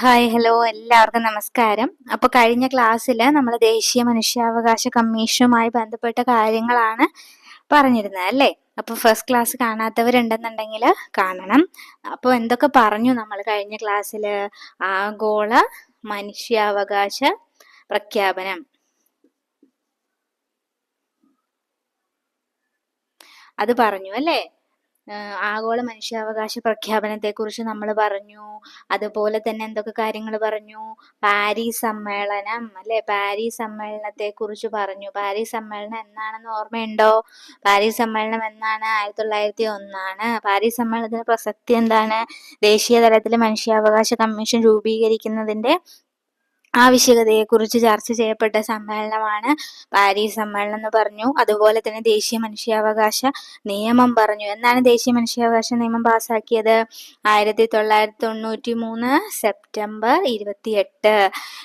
Hi hello എല്ലാവർക്കും നമസ്കാരം. അപ്പോൾ കഴിഞ്ഞ ക്ലാസ്സിൽ നമ്മൾ ദേശീയ മനുഷ്യാവകാശ കമ്മീഷനുമായി ബന്ധപ്പെട്ട കാര്യങ്ങളാണ് പറഞ്ഞിരുന്നത് അല്ലേ? അപ്പോൾ ഫസ്റ്റ് ക്ലാസ് കാണാത്തവരുണ്ടെന്നുണ്ടെങ്കിൽ കാണണം. അപ്പോൾ എന്തൊക്കെ പറഞ്ഞു നമ്മൾ കഴിഞ്ഞ ക്ലാസ്സിൽ ആഗോള മനുഷ്യാവകാശ പ്രഖ്യാപനം. അത് പറഞ്ഞു അല്ലേ? ആഗോള മനുഷ്യാവകാശ പ്രഖ്യാപനത്തെ കുറിച്ച് നമ്മൾ പറഞ്ഞു. അതുപോലെ തന്നെ എന്തൊക്കെ കാര്യങ്ങൾ പറഞ്ഞു? പാരീസ് സമ്മേളനം അല്ലെ? പാരീസ് സമ്മേളനത്തെ കുറിച്ച് പറഞ്ഞു. പാരീസ് സമ്മേളനം എന്നാണെന്ന് ഓർമ്മയുണ്ടോ? പാരീസ് സമ്മേളനം എന്നാണ് ആയിരത്തി തൊള്ളായിരത്തി ഒന്നാണ് പാരീസ് സമ്മേളനത്തിന്റെ പ്രസക്തി എന്താണ്? ദേശീയ തലത്തിൽ മനുഷ്യാവകാശ കമ്മീഷൻ രൂപീകരിക്കുന്നതിന്റെ ആവശ്യകതയെക്കുറിച്ച് ചർച്ച ചെയ്യപ്പെട്ട സമ്മേളനമാണ് പാരീസ് സമ്മേളനം എന്ന് പറഞ്ഞു. അതുപോലെ തന്നെ ദേശീയ മനുഷ്യാവകാശ നിയമം പറഞ്ഞു. എന്നാണ് ദേശീയ മനുഷ്യാവകാശ നിയമം പാസാക്കിയത്? ആയിരത്തി തൊള്ളായിരത്തി തൊണ്ണൂറ്റി മൂന്ന് സെപ്റ്റംബർ ഇരുപത്തി എട്ട്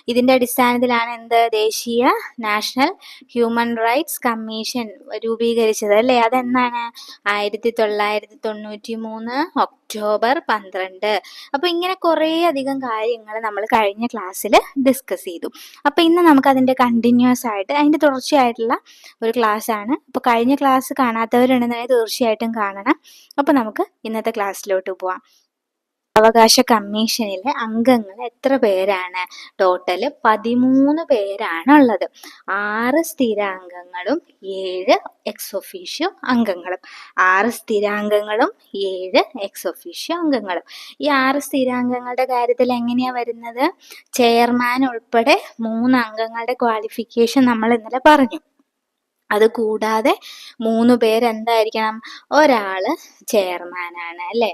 ഇതിന്റെ അടിസ്ഥാനത്തിലാണ് എന്ത്? ദേശീയ നാഷണൽ ഹ്യൂമൻ റൈറ്റ്സ് കമ്മീഷൻ രൂപീകരിച്ചത് അല്ലേ? അതെന്നാണ് ആയിരത്തി തൊള്ളായിരത്തി തൊണ്ണൂറ്റി മൂന്ന് ഒക്ടോബർ പന്ത്രണ്ട്. അപ്പൊ ഇങ്ങനെ കുറേ അധികം കാര്യങ്ങൾ നമ്മൾ കഴിഞ്ഞ ക്ലാസ്സിൽ ഡിസ്കസ് ചെയ്തു. അപ്പൊ ഇന്ന് നമുക്ക് അതിന്റെ കണ്ടിന്യൂസ് ആയിട്ട് അതിന്റെ തുടർച്ചയായിട്ടുള്ള ഒരു ക്ലാസ് ആണ്. അപ്പൊ കഴിഞ്ഞ ക്ലാസ് കാണാത്തവരുണ്ടെന്നുണ്ടെങ്കിൽ തീർച്ചയായിട്ടും കാണണം. അപ്പൊ നമുക്ക് ഇന്നത്തെ ക്ലാസ്സിലോട്ട് പോവാം. അവകാശ കമ്മീഷനിലെ അംഗങ്ങൾ എത്ര പേരാണ്? ടോട്ടൽ പതിമൂന്ന് പേരാണ് ഉള്ളത്. ആറ് സ്ഥിരാംഗങ്ങളും ഏഴ് എക്സ് അംഗങ്ങളും. ആറ് സ്ഥിരാംഗങ്ങളും ഏഴ് എക്സ് അംഗങ്ങളും. ഈ ആറ് സ്ഥിരാംഗങ്ങളുടെ കാര്യത്തിൽ എങ്ങനെയാണ് വരുന്നത്? ചെയർമാൻ ഉൾപ്പെടെ മൂന്ന് അംഗങ്ങളുടെ ക്വാളിഫിക്കേഷൻ നമ്മൾ ഇന്നലെ പറഞ്ഞു. അത് കൂടാതെ മൂന്ന് പേരെന്തായിരിക്കണം? ഒരാൾ ചെയർമാനാണ് അല്ലെ?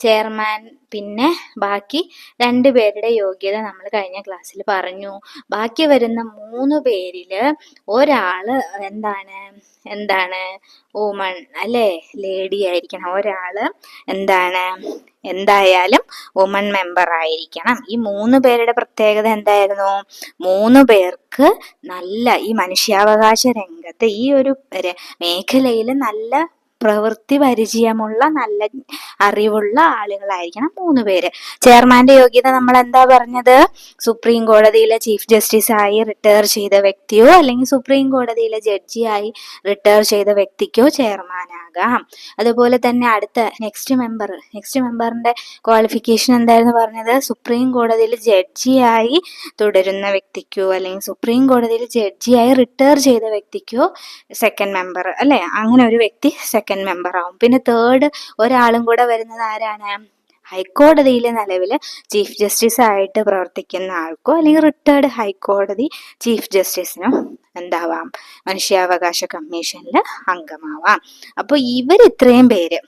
ചെയർമാൻ പിന്നെ ബാക്കി രണ്ടു പേരുടെ യോഗ്യത നമ്മൾ കഴിഞ്ഞ ക്ലാസ്സിൽ പറഞ്ഞു. ബാക്കി വരുന്ന മൂന്ന് പേരിൽ ഒരാൾ എന്താണ്? എന്താണ്? വുമൺ അല്ലേ? ലേഡി ആയിരിക്കണം. ഒരാൾ എന്താണ്? എന്തായാലും വുമൺ മെമ്പർ ആയിരിക്കണം. ഈ മൂന്ന് പേരുടെ പ്രത്യേകത എന്തായിരുന്നു? മൂന്ന് പേർക്ക് നല്ല ഈ മനുഷ്യാവകാശ രംഗത്ത് ഈ ഒരു മേഖലയിൽ നല്ല പ്രവൃത്തി പരിചയമുള്ള നല്ല അറിവുള്ള ആളുകളായിരിക്കണം മൂന്ന് പേര്. ചെയർമാന്റെ യോഗ്യത നമ്മൾ എന്താ പറഞ്ഞത്? സുപ്രീം കോടതിയിലെ ചീഫ് ജസ്റ്റിസ് ആയി റിട്ടയർ ചെയ്ത വ്യക്തിയോ അല്ലെങ്കിൽ സുപ്രീം കോടതിയിലെ ജഡ്ജിയായി റിട്ടയർ ചെയ്ത വ്യക്തിക്കോ ചെയർമാനാകാം അതുപോലെ തന്നെ അടുത്ത നെക്സ്റ്റ് മെമ്പർ നെക്സ്റ്റ് മെമ്പറിന്റെ ക്വാളിഫിക്കേഷൻ എന്തായിരുന്നു പറഞ്ഞത്? സുപ്രീം കോടതിയിൽ ജഡ്ജിയായി തുടരുന്ന വ്യക്തിക്കോ അല്ലെങ്കിൽ സുപ്രീം കോടതിയിൽ ജഡ്ജിയായി റിട്ടയർ ചെയ്ത വ്യക്തിക്കോ സെക്കൻഡ് മെമ്പർ അല്ലെ? അങ്ങനെ ഒരു വ്യക്തി സെക്കൻഡ് മെമ്പർ ആവും. പിന്നെ തേർഡ് ഒരാളും കൂടെ വരുന്നത് ആരാണ്? ഹൈക്കോടതിയിലെ നിലവിൽ ചീഫ് ജസ്റ്റിസ് ആയിട്ട് പ്രവർത്തിക്കുന്ന ആൾക്കോ അല്ലെങ്കിൽ റിട്ടയർഡ് ഹൈക്കോടതി ചീഫ് ജസ്റ്റിസിനോ എന്താവാം മനുഷ്യാവകാശ കമ്മീഷനിൽ അംഗമാവാം. അപ്പോൾ ഇവർ ഇത്രയും പേര്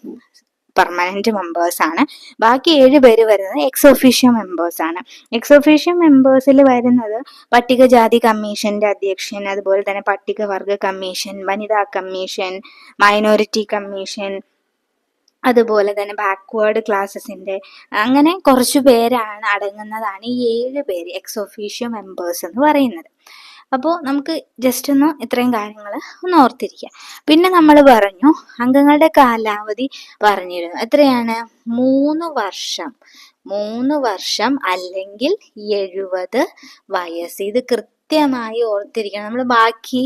പെർമനന്റ് മെമ്പേഴ്സ് ആണ്. ബാക്കി ഏഴ് പേര് വരുന്നത് എക്സ് ഒഫീഷ്യോ മെമ്പേഴ്സ് ആണ്. എക്സ് ഒഫീഷ്യോ മെമ്പേഴ്സിൽ വരുന്നത് പട്ടികജാതി കമ്മീഷന്റെ അധ്യക്ഷൻ അതുപോലെ തന്നെ പട്ടികവർഗ കമ്മീഷൻ വനിതാ കമ്മീഷൻ മൈനോറിറ്റി കമ്മീഷൻ അതുപോലെ തന്നെ ബാക്ക്വേർഡ് ക്ലാസ്സസിന്റെ അങ്ങനെ കുറച്ചു പേരാണ് അടങ്ങുന്നതാണ് ഈ ഏഴ് പേര് എക്സ് ഒഫീഷ്യോ മെമ്പേഴ്സ് എന്ന് പറയുന്നത്. അപ്പോൾ നമുക്ക് ജസ്റ്റ് ഒന്ന് ഇത്രയും കാര്യങ്ങൾ ഒന്ന് ഓർത്തിരിക്കുക പിന്നെ നമ്മൾ പറഞ്ഞു അംഗങ്ങളുടെ കാലാവധി പറഞ്ഞിരുന്നു. എത്രയാണ്? മൂന്ന് വർഷം. മൂന്ന് വർഷം അല്ലെങ്കിൽ എഴുപത് വയസ്സ്. ഇത് കൃത്യമായി ഓർത്തിരിക്കണം. നമ്മൾ ബാക്കി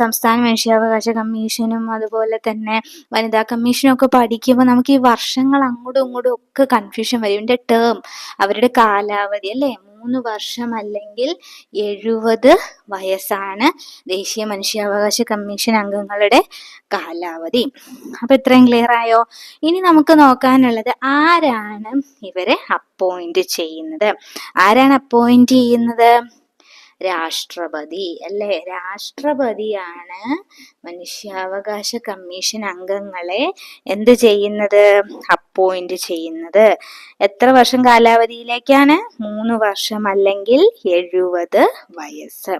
സംസ്ഥാന മനുഷ്യാവകാശ കമ്മീഷനും അതുപോലെ തന്നെ വനിതാ കമ്മീഷനും ഒക്കെ പഠിക്കുമ്പോൾ നമുക്ക് ഈ വർഷങ്ങൾ അങ്ങോട്ടും ഇങ്ങോട്ടും ഒക്കെ കൺഫ്യൂഷൻ വരും. ഇതിന്റെ ടേം അവരുടെ കാലാവധി അല്ലേ? മൂന്ന് വർഷം അല്ലെങ്കിൽ എഴുപത് വയസ്സാണ് ദേശീയ മനുഷ്യാവകാശ കമ്മീഷൻ അംഗങ്ങളുടെ കാലാവധി. അപ്പൊ ഇത്രയും ക്ലിയർ ആയോ? ഇനി നമുക്ക് നോക്കാനുള്ളത് ആരാണ് ഇവരെ അപ്പോയിന്റ് ചെയ്യുന്നത്? ആരാണ് അപ്പോയിന്റ് ചെയ്യുന്നത്? രാഷ്ട്രപതി. അല്ലെ? രാഷ്ട്രപതിയാണ് മനുഷ്യാവകാശ കമ്മീഷൻ അംഗങ്ങളെ എന്ത് ചെയ്യുന്നത്? അപ്പോയിന്റ് ചെയ്യുന്നത്. എത്ര വർഷം കാലാവധിയിലേക്കാണ്? മൂന്ന് വർഷം അല്ലെങ്കിൽ എഴുപത് വയസ്സ്.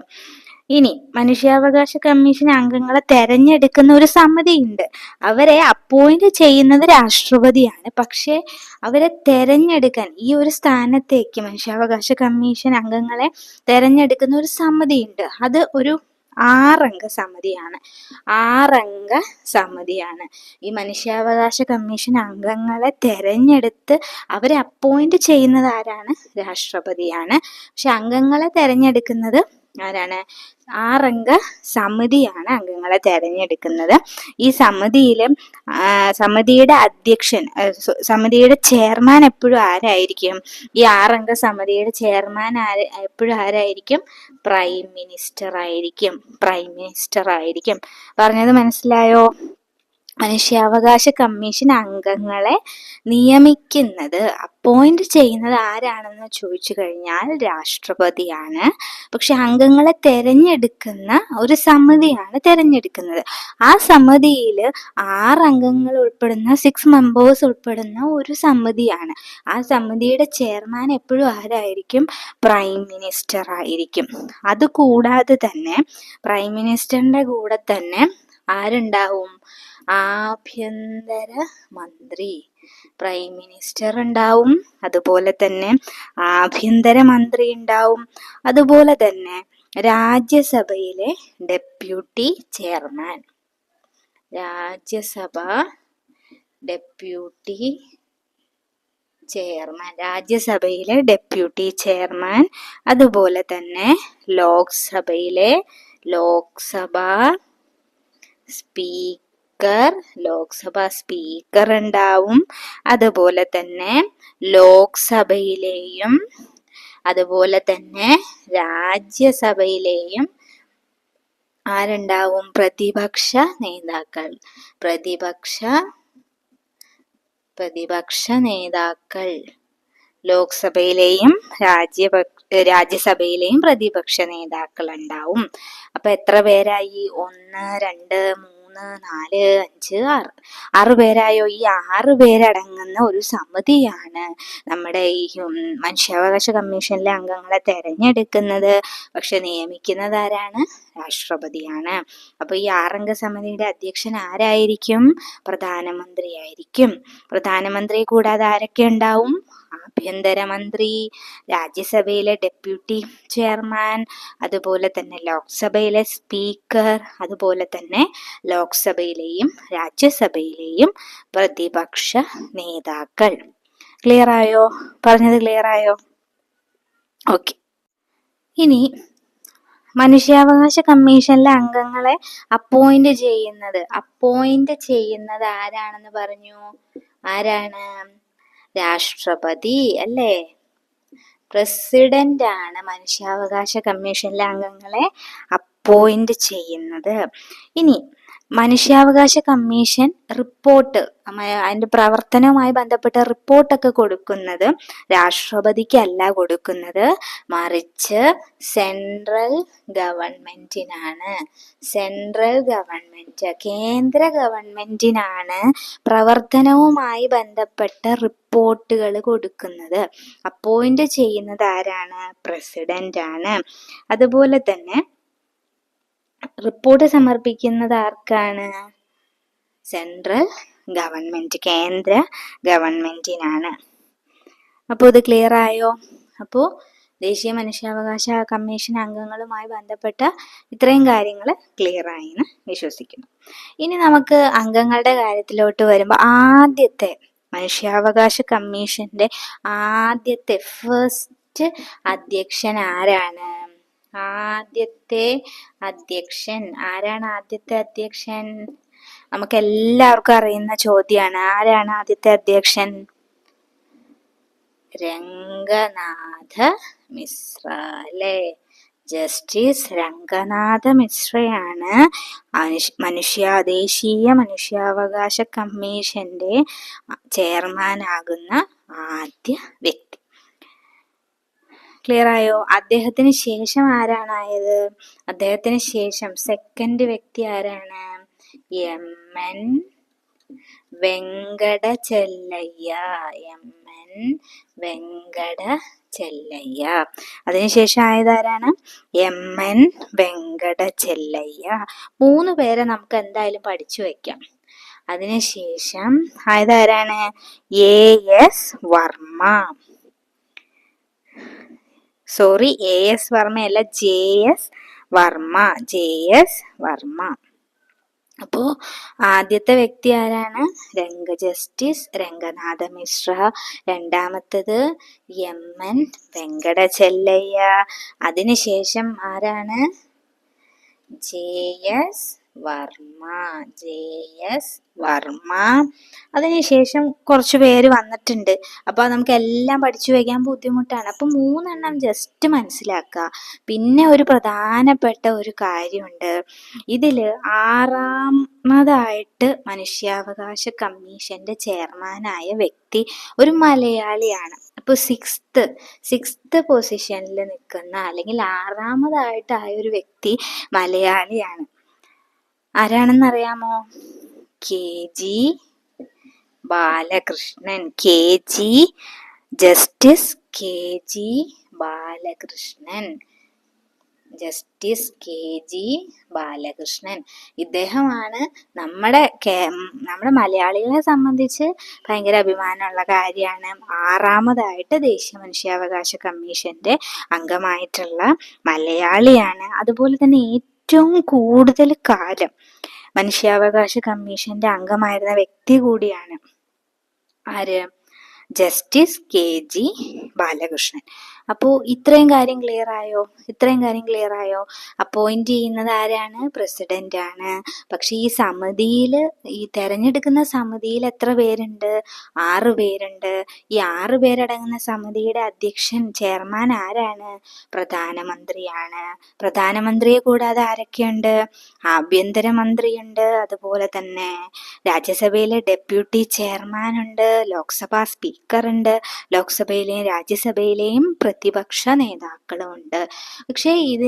ഇനി മനുഷ്യാവകാശ കമ്മീഷൻ അംഗങ്ങളെ തെരഞ്ഞെടുക്കുന്ന ഒരു സമിതിയുണ്ട്. അവരെ അപ്പോയിന്റ് ചെയ്യുന്നത് രാഷ്ട്രപതിയാണ്. പക്ഷേ അവരെ തെരഞ്ഞെടുക്കാൻ ഈ ഒരു സ്ഥാനത്തേക്ക് മനുഷ്യാവകാശ കമ്മീഷൻ അംഗങ്ങളെ തെരഞ്ഞെടുക്കുന്ന ഒരു സമിതിയുണ്ട്. അത് ഒരു ആറംഗ സമിതിയാണ്. ആറംഗ സമിതിയാണ്. ഈ മനുഷ്യാവകാശ കമ്മീഷൻ അംഗങ്ങളെ തെരഞ്ഞെടുത്ത് അവരെ അപ്പോയിന്റ് ചെയ്യുന്നത് ആരാണ്? രാഷ്ട്രപതിയാണ്. പക്ഷെ അംഗങ്ങളെ തെരഞ്ഞെടുക്കുന്നത് ആരാണ്? ആറംഗ സമിതിയാണ് അംഗങ്ങളെ തെരഞ്ഞെടുക്കുന്നത്. ഈ സമിതിയിൽ സമിതിയുടെ അധ്യക്ഷൻ സമിതിയുടെ ചെയർമാൻ എപ്പോഴും ആരായിരിക്കും? ഈ ആറംഗ സമിതിയുടെ ചെയർമാൻ ആര് എപ്പോഴും ആരായിരിക്കും? പ്രൈം മിനിസ്റ്റർ ആയിരിക്കും പ്രൈം മിനിസ്റ്റർ ആയിരിക്കും പറഞ്ഞത് മനസ്സിലായോ? മനുഷ്യാവകാശ കമ്മീഷൻ അംഗങ്ങളെ നിയമിക്കുന്നത്. അപ്പോയിന്റ് ചെയ്യുന്നത് ആരാണെന്ന് ചോദിച്ചു കഴിഞ്ഞാൽ രാഷ്ട്രപതിയാണ്. പക്ഷെ അംഗങ്ങളെ തെരഞ്ഞെടുക്കുന്ന ഒരു സമിതിയാണ് തെരഞ്ഞെടുക്കുന്നത്. ആ സമിതിയിൽ ആറ് അംഗങ്ങൾ ഉൾപ്പെടുന്ന സിക്സ് മെമ്പേഴ്സ് ഉൾപ്പെടുന്ന ഒരു സമിതിയാണ്. ആ സമിതിയുടെ ചെയർമാൻ എപ്പോഴും ആരായിരിക്കും? പ്രൈം മിനിസ്റ്റർ ആയിരിക്കും. അതുകൂടാതെ തന്നെ പ്രൈം മിനിസ്റ്ററിന്റെ കൂടെ തന്നെ ആരുണ്ടാവും? ആഭ്യന്തര മന്ത്രി പ്രൈം മിനിസ്റ്റർ ഉണ്ടാവും. അതുപോലെ തന്നെ ആഭ്യന്തര മന്ത്രി ഉണ്ടാവും. അതുപോലെ തന്നെ രാജ്യസഭയിലെ deputy chairman Rajya Sabha deputy chairman രാജ്യസഭയിലെ deputy chairman അതുപോലെ തന്നെ ലോക്സഭയിലെ ലോക്സഭ സ്പീക്കർ ലോക്സഭ സ്പീക്കർ ഉണ്ടാവും അതുപോലെ തന്നെ ലോക്സഭയിലെയും അതുപോലെ തന്നെ രാജ്യസഭയിലെയും ആരുണ്ടാവും? പ്രതിപക്ഷ നേതാക്കൾ. പ്രതിപക്ഷ പ്രതിപക്ഷ നേതാക്കൾ. ലോക്സഭയിലെയും രാജ്യ രാജ്യസഭയിലെയും പ്രതിപക്ഷ നേതാക്കൾ ഉണ്ടാവും അപ്പൊ എത്ര പേരായി? ഒന്ന് രണ്ട് മൂന്ന് നാല് അഞ്ച് ആറ്. ആറ് പേരായോ ഈ ആറ് പേരടങ്ങുന്ന ഒരു സമിതിയാണ് നമ്മുടെ ഈ മനുഷ്യാവകാശ കമ്മീഷനിലെ അംഗങ്ങളെ തെരഞ്ഞെടുക്കുന്നത്. പക്ഷെ നിയമിക്കുന്നത് ആരാണ്? രാഷ്ട്രപതിയാണ്. അപ്പൊ ഈ ആറംഗ സമിതിയുടെ അധ്യക്ഷൻ ആരായിരിക്കും? പ്രധാനമന്ത്രി ആയിരിക്കും പ്രധാനമന്ത്രി കൂടാതെ ആരൊക്കെ ഉണ്ടാവും? ആഭ്യന്തരമന്ത്രി രാജ്യസഭയിലെ ഡെപ്യൂട്ടി ചെയർമാൻ അതുപോലെ തന്നെ ലോക്സഭയിലെ സ്പീക്കർ അതുപോലെ തന്നെ ലോക്സഭയിലെയും രാജ്യസഭയിലെയും പ്രതിപക്ഷ നേതാക്കൾ. ക്ലിയർ ആയോ? പറഞ്ഞത് ക്ലിയർ ആയോ? ഓക്കെ. ഇനി മനുഷ്യാവകാശ കമ്മീഷനിലെ അംഗങ്ങളെ അപ്പോയിന്റ് ചെയ്യുന്നത്. അപ്പോയിന്റ് ചെയ്യുന്നത് ആരാണെന്ന് പറഞ്ഞു? ആരാണ്? രാഷ്ട്രപതി അല്ലേ? പ്രസിഡന്റ് ആണ് മനുഷ്യാവകാശ കമ്മീഷനിലെ അംഗങ്ങളെ അപ്പോയിന്റ് ചെയ്യുന്നത്. ഇനി മനുഷ്യാവകാശ കമ്മീഷൻ റിപ്പോർട്ട് അതിന്റെ പ്രവർത്തനവുമായി ബന്ധപ്പെട്ട റിപ്പോർട്ടൊക്കെ കൊടുക്കുന്നത് രാഷ്ട്രപതിക്കല്ല കൊടുക്കുന്നത് മറിച്ച് സെൻട്രൽ ഗവൺമെന്റിനാണ് സെൻട്രൽ ഗവൺമെന്റ് കേന്ദ്ര ഗവൺമെന്റിനാണ് പ്രവർത്തനവുമായി ബന്ധപ്പെട്ട റിപ്പോർട്ടുകൾ കൊടുക്കുന്നത്. അപ്പോയിന്റ് ചെയ്യുന്നത് ആരാണ്? പ്രസിഡന്റ് ആണ് അതുപോലെ തന്നെ റിപ്പോർട്ട് സമർപ്പിക്കുന്നത് ആർക്കാണ്? സെൻട്രൽ ഗവൺമെന്റ് കേന്ദ്ര ഗവൺമെന്റിനാണ് അപ്പോൾ ഇത് ക്ലിയർ ആയോ? അപ്പോൾ ദേശീയ മനുഷ്യാവകാശ കമ്മീഷൻ അംഗങ്ങളുമായി ബന്ധപ്പെട്ട ഇത്രയും കാര്യങ്ങൾ ക്ലിയർ ആയി എന്ന് വിശ്വസിക്കുന്നു. ഇനി നമുക്ക് അംഗങ്ങളുടെ കാര്യത്തിലോട്ട് വരുമ്പോൾ ആദ്യത്തെ മനുഷ്യാവകാശ കമ്മീഷന്റെ ആദ്യത്തെ ഫസ്റ്റ് അധ്യക്ഷൻ ആരാണ്? ആദ്യത്തെ അധ്യക്ഷൻ. ആരാണ് ആദ്യത്തെ അധ്യക്ഷൻ? നമുക്ക് എല്ലാവർക്കും അറിയുന്ന ചോദ്യമാണ് ആരാണ് ആദ്യത്തെ അധ്യക്ഷൻ? രംഗനാഥ മിശ്ര അല്ലേ? ജസ്റ്റിസ് രംഗനാഥ മിശ്രയാണ്. മനുഷ്യ ദേശീയ മനുഷ്യാവകാശ കമ്മീഷന്റെ ചെയർമാനാകുന്ന ആദ്യ വ്യക്തി. ക്ലിയർ ആയോ അദ്ദേഹത്തിന് ശേഷം ആരാണായത്? അദ്ദേഹത്തിന് ശേഷം സെക്കൻഡ് വ്യക്തി ആരാണ്? എൻ വെങ്കട ചെല്ലയ്യ എൻ വെങ്കട ചെല്ലയ്യ അതിനുശേഷം ആയതാരാണ് എം എൻ വെങ്കട ചെല്ലയ്യ മൂന്ന് പേരെ നമുക്ക് എന്തായാലും പഠിച്ചു വെക്കാം. അതിനുശേഷം ആയതാരാണ് A S Verma. Sorry A S വർമ്മയല്ല J S Verma J S Verma. അപ്പോ ആദ്യത്തെ വ്യക്തി ആരാണ്? രംഗ ജസ്റ്റിസ് രംഗനാഥ മിശ്ര. രണ്ടാമത്തത് എം എൻ വെങ്കട ചെല്ലയ്യ അതിനുശേഷം ആരാണ്? J S Verma J S Verma. അതിനുശേഷം കുറച്ച് പേര് വന്നിട്ടുണ്ട്. അപ്പോൾ നമുക്ക് എല്ലാം പഠിച്ചു വയ്ക്കാൻ ബുദ്ധിമുട്ടാണ്. അപ്പോൾ മൂന്നെണ്ണം ജസ്റ്റ് മനസ്സിലാക്കുക പിന്നെ ഒരു പ്രധാനപ്പെട്ട ഒരു കാര്യമുണ്ട്. ഇതിൽ ആറാമതായിട്ട് മനുഷ്യാവകാശ കമ്മീഷന്റെ ചെയർമാനായ വ്യക്തി ഒരു മലയാളിയാണ്. അപ്പോൾ സിക്സ്ത്ത് സിക്സ്ത്ത് പൊസിഷനിൽ നിൽക്കുന്ന അല്ലെങ്കിൽ ആറാമതായിട്ടായ ഒരു വ്യക്തി മലയാളിയാണ്. ആരാണെന്നറിയാമോ? K G Balakrishnan. K G justice K G Balakrishnan. Justice K G Balakrishnan. ഇദ്ദേഹമാണ് നമ്മുടെ നമ്മുടെ മലയാളികളെ സംബന്ധിച്ച് ഭയങ്കര അഭിമാനമുള്ള കാര്യമാണ്. ആറാമതായിട്ട് ദേശീയ മനുഷ്യാവകാശ കമ്മീഷന്റെ അംഗമായിട്ടുള്ള മലയാളിയാണ്. അതുപോലെ തന്നെ ഏറ്റവും കൂടുതൽ കാലം മനുഷ്യാവകാശ കമ്മീഷന്റെ അംഗമായിരുന്ന വ്യക്തി കൂടിയാണ് ആര്? Justice K G Balakrishnan. അപ്പോൾ ഇത്രയും കാര്യം ക്ലിയർ ആയോ? ഇത്രയും കാര്യം ക്ലിയർ ആയോ? അപ്പോയിന്റ് ചെയ്യുന്നത് ആരാണ്? പ്രസിഡന്റ് ആണ്. പക്ഷെ ഈ സമിതിയിൽ ഈ തെരഞ്ഞെടുക്കുന്ന സമിതിയിൽ എത്ര പേരുണ്ട്? ആറ് പേരുണ്ട്. ഈ ആറ് പേരടങ്ങുന്ന സമിതിയുടെ അധ്യക്ഷൻ ചെയർമാൻ ആരാണ്? പ്രധാനമന്ത്രിയാണ്. പ്രധാനമന്ത്രിയെ കൂടാതെ ആരൊക്കെയുണ്ട്? ആഭ്യന്തരമന്ത്രിയുണ്ട് അതുപോലെ തന്നെ രാജ്യസഭയിലെ ഡെപ്യൂട്ടി ചെയർമാൻ ഉണ്ട് ലോക്സഭാ സ്പീക്കർ ഉണ്ട്. ലോക്സഭയിലെയും രാജ്യസഭയിലെയും പ്രതിപക്ഷ നേതാക്കളുമുണ്ട്. പക്ഷേ ഇത്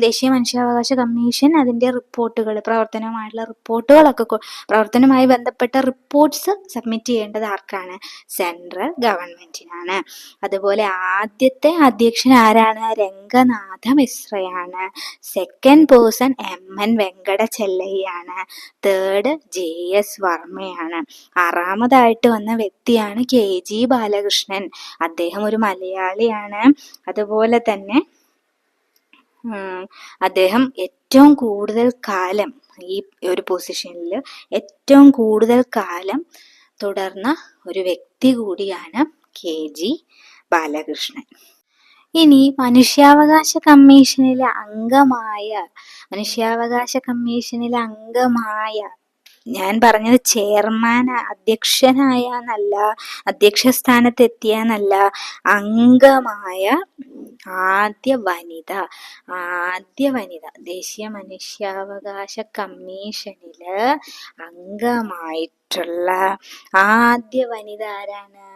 ദേശീയ മനുഷ്യാവകാശ കമ്മീഷൻ അതിന്റെ റിപ്പോർട്ടുകൾ പ്രവർത്തനമായിട്ടുള്ള റിപ്പോർട്ടുകളൊക്കെ പ്രവർത്തനവുമായി ബന്ധപ്പെട്ട റിപ്പോർട്ട്സ് സബ്മിറ്റ് ചെയ്യേണ്ടത് ആർക്കാണ്? സെൻട്രൽ ഗവൺമെന്റിനാണ് അതുപോലെ ആദ്യത്തെ അധ്യക്ഷൻ ആരാണ്? Ranganatha മിശ്രയാണ്. Second person M N Venkata ചെല്ലയ്യാണ് third J S വർമ്മയാണ്. ആറാമതായിട്ട് വന്ന വ്യക്തിയാണ് കെ ജി ബാലകൃഷ്ണൻ. അദ്ദേഹം ഒരു മലയാളിയാണ്. അതുപോലെ തന്നെ അദ്ദേഹം ഏറ്റവും കൂടുതൽ കാലം ഈ ഒരു പൊസിഷനിൽ ഏറ്റവും കൂടുതൽ കാലം തുടർന്ന ഒരു വ്യക്തി കൂടിയാണ് കെ. ജി. ബാലകൃഷ്ണൻ. ഇനി മനുഷ്യാവകാശ കമ്മീഷനിലെ അംഗമായ മനുഷ്യാവകാശ കമ്മീഷനിലെ അംഗമായ ഞാൻ പറഞ്ഞത് ചെയർമാൻ അധ്യക്ഷനായ എന്നല്ല അധ്യക്ഷ സ്ഥാനത്ത് എത്തിയെന്നല്ല അംഗമായ ആദ്യ വനിത ആദ്യ വനിത ദേശീയ മനുഷ്യാവകാശ കമ്മീഷനിൽ അംഗമായിട്ടുള്ള ആദ്യ വനിത ആരാണ്?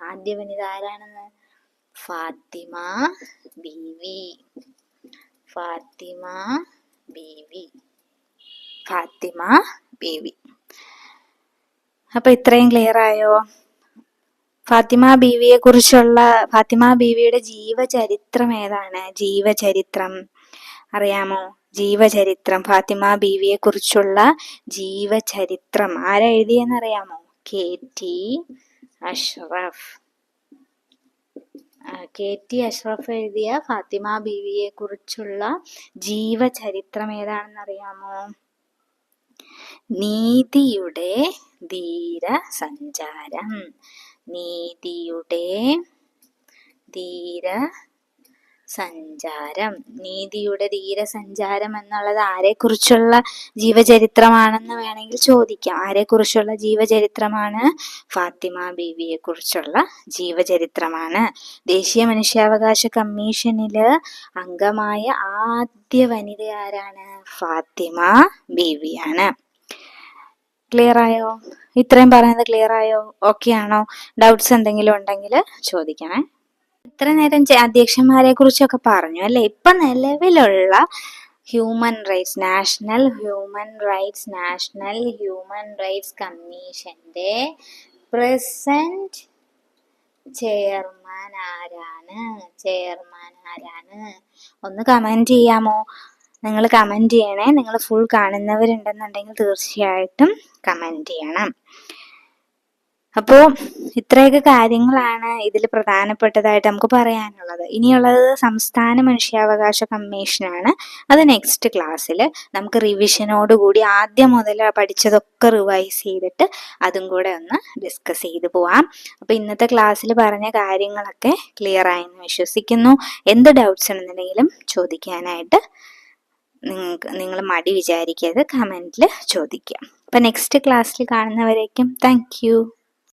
ആദ്യ വനിത ആരാണെന്ന്? ഫാത്തിമ ബീവി. ഫാത്തിമ ബീവി. ഫാത്തിമ ബീവി അപ്പൊ ഇത്രയും ക്ലിയർ ആയോ? ഫാത്തിമ ബീവിയെ കുറിച്ചുള്ള ഫാത്തിമ ബീവിയുടെ ജീവചരിത്രം ഏതാണ്? ജീവചരിത്രം. അറിയാമോ? ജീവചരിത്രം. ഫാത്തിമ ബീവിയെ കുറിച്ചുള്ള ജീവചരിത്രം. ആരാ എഴുതിയെന്നറിയാമോ? K T Ashraf. K T Ashraf എഴുതിയ ഫാത്തിമ ബീവിയെ കുറിച്ചുള്ള ജീവചരിത്രം ഏതാണെന്നറിയാമോ? നീതിയുടെ ധീര സഞ്ചാരം നീതിയുടെ ധീര സഞ്ചാരം നീതിയുടെ ധീര സഞ്ചാരം എന്നുള്ളത് ആരെക്കുറിച്ചുള്ള ജീവചരിത്രമാണെന്ന് വേണമെങ്കിൽ ചോദിക്കാം. ആരെക്കുറിച്ചുള്ള ജീവചരിത്രമാണ്? ഫാത്തിമ ബീവിയെ കുറിച്ചുള്ള ജീവചരിത്രമാണ്. ദേശീയ മനുഷ്യാവകാശ കമ്മീഷനിൽ അംഗമായ ആദ്യ വനിത ആരാണ് ഫാത്തിമ ബീവിയാണ്. ക്ലിയർ ആയോ? ഇത്രയും പറയുന്നത് ക്ലിയർ ആയോ? ഓക്കെ ആണോ? ഡൗട്ട്സ് എന്തെങ്കിലും ഉണ്ടെങ്കിൽ ചോദിക്കണേ. ഇത്ര നേരം അധ്യക്ഷന്മാരെ കുറിച്ചൊക്കെ പറഞ്ഞു അല്ലെ? ഇപ്പൊ നിലവിലുള്ള human rights national human rights national human rights കമ്മീഷന്റെ പ്രസന്റ് ചെയർമാൻ ആരാണ്? ചെയർമാൻ ആരാണ്? ഒന്ന് കമന്റ് ചെയ്യാമോ? നിങ്ങൾ കമന്റ് ചെയ്യണേ. നിങ്ങൾ ഫുൾ കാണുന്നവരുണ്ടെന്നുണ്ടെങ്കിൽ തീർച്ചയായിട്ടും കമന്റ് ചെയ്യണം. അപ്പോൾ ഇത്രയൊക്കെ കാര്യങ്ങളാണ് ഇതിൽ പ്രധാനപ്പെട്ടതായിട്ട് നമുക്ക് പറയാനുള്ളത്. ഇനിയുള്ളത് സംസ്ഥാന മനുഷ്യാവകാശ കമ്മീഷനാണ് അത് നെക്സ്റ്റ് ക്ലാസ്സിൽ നമുക്ക് റിവിഷനോട് കൂടി ആദ്യം മുതൽ പഠിച്ചതൊക്കെ റിവൈസ് ചെയ്തിട്ട് അതും കൂടെ ഒന്ന് ഡിസ്കസ് ചെയ്തു പോവാം. അപ്പോൾ ഇന്നത്തെ ക്ലാസ്സിൽ പറഞ്ഞ കാര്യങ്ങളൊക്കെ ക്ലിയർ ആയെന്ന് വിശ്വസിക്കുന്നു. എന്ത് ഡൗട്ട്സ് ഉണ്ടെന്നുണ്ടെങ്കിലും ചോദിക്കാനായിട്ട് നിങ്ങൾക്ക് നിങ്ങൾ മടി വിചാരിക്കരുത്. കമന്റിൽ ചോദിക്കുക അപ്പം നെക്സ്റ്റ് ക്ലാസ്സിൽ കാണുന്നവരേക്കും താങ്ക്